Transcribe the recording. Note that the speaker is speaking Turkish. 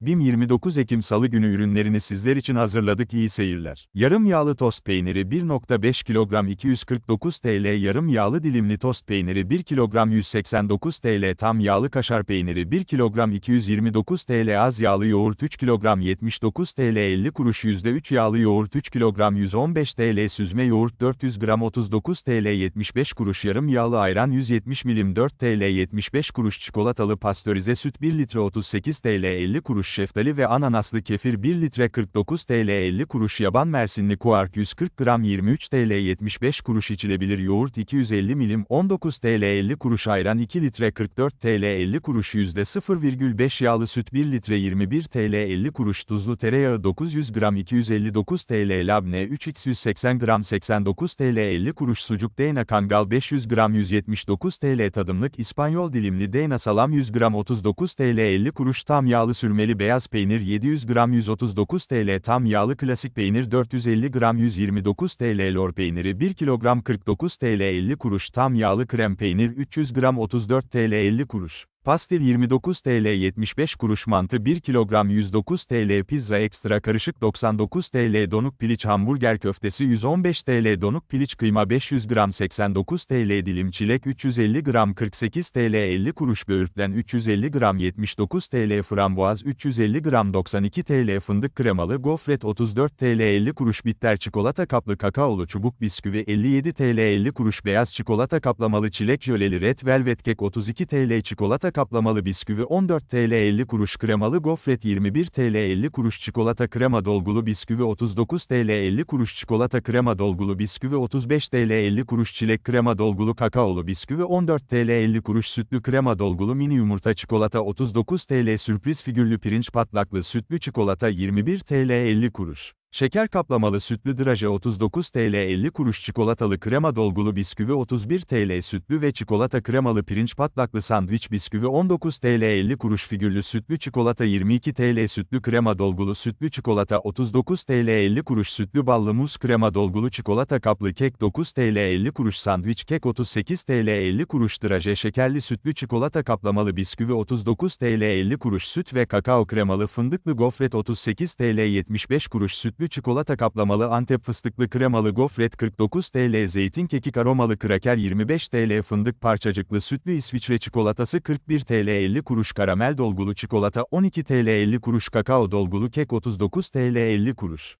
BİM 29 Ekim Salı günü ürünlerini sizler için hazırladık iyi seyirler. Yarım yağlı tost peyniri 1.5 kilogram 249 TL Yarım yağlı dilimli tost peyniri 1 kilogram 189 TL Tam yağlı kaşar peyniri 1 kilogram 229 TL Az yağlı yoğurt 3 kilogram 79 TL 50 kuruş %3 yağlı yoğurt 3 kilogram 115 TL Süzme yoğurt 400 gram 39 TL 75 kuruş Yarım yağlı ayran 170 milim 4 TL 75 kuruş Çikolatalı pastörize süt 1 litre 38 TL 50 kuruş şeftali ve ananaslı kefir 1 litre 49 TL 50 kuruş yaban mersinli kuark 140 gram 23 TL 75 kuruş içilebilir yoğurt 250 milim 19 TL 50 kuruş ayran 2 litre 44 TL 50 kuruş %0,5 yağlı süt 1 litre 21 TL 50 kuruş tuzlu tereyağı 900 gram 259 TL labne 3x 180 gram 89 TL 50 kuruş sucuk Deyna kangal 500 gram 179 TL tadımlık İspanyol dilimli Deyna salam 100 gram 39 TL 50 kuruş tam yağlı sürmeli beyaz peynir 700 gram 139 TL tam yağlı klasik peynir 450 gram 129 TL lor peyniri 1 kilogram 49 TL 50 kuruş tam yağlı krem peynir 300 gram 34 TL 50 kuruş. Pastil 29 TL 75 kuruş mantı 1 kilogram 109 TL pizza ekstra karışık 99 TL donuk piliç hamburger köftesi 115 TL donuk piliç kıyma 500 gram 89 TL dilim çilek 350 gram 48 TL 50 kuruş böğürtlen 350 gram 79 TL frambuaz 350 gram 92 TL fındık kremalı gofret 34 TL 50 kuruş bitter çikolata kaplı kakaolu çubuk bisküvi 57 TL 50 kuruş beyaz çikolata kaplamalı çilek jöleli red velvet kek 32 TL çikolata kaplamalı bisküvi 14 TL 50 kuruş kremalı gofret 21 TL 50 kuruş çikolata krema dolgulu bisküvi 39 TL 50 kuruş çikolata krema dolgulu bisküvi 35 TL 50 kuruş çilek krema dolgulu kakaolu bisküvi 14 TL 50 kuruş sütlü krema dolgulu mini yumurta çikolata 39 TL sürpriz figürlü pirinç patlaklı sütlü çikolata 21 TL 50 kuruş. Şeker kaplamalı sütlü draje 39 TL 50 kuruş çikolatalı krema dolgulu bisküvi 31 TL sütlü ve çikolata kremalı pirinç patlaklı sandviç bisküvi 19 TL 50 kuruş figürlü sütlü çikolata 22 TL sütlü krema dolgulu sütlü çikolata 39 TL 50 kuruş sütlü ballı muz krema dolgulu çikolata kaplı kek 9 TL 50 kuruş sandviç kek 38 TL 50 kuruş draje şekerli sütlü çikolata kaplamalı bisküvi 39 TL 50 kuruş süt ve kakao kremalı fındıklı gofret 38 TL 75 kuruş süt sütlü çikolata kaplamalı Antep fıstıklı kremalı gofret 49 TL zeytin kekik aromalı kraker 25 TL fındık parçacıklı sütlü İsviçre çikolatası 41 TL 50 kuruş karamel dolgulu çikolata 12 TL 50 kuruş kakao dolgulu kek 39 TL 50 kuruş.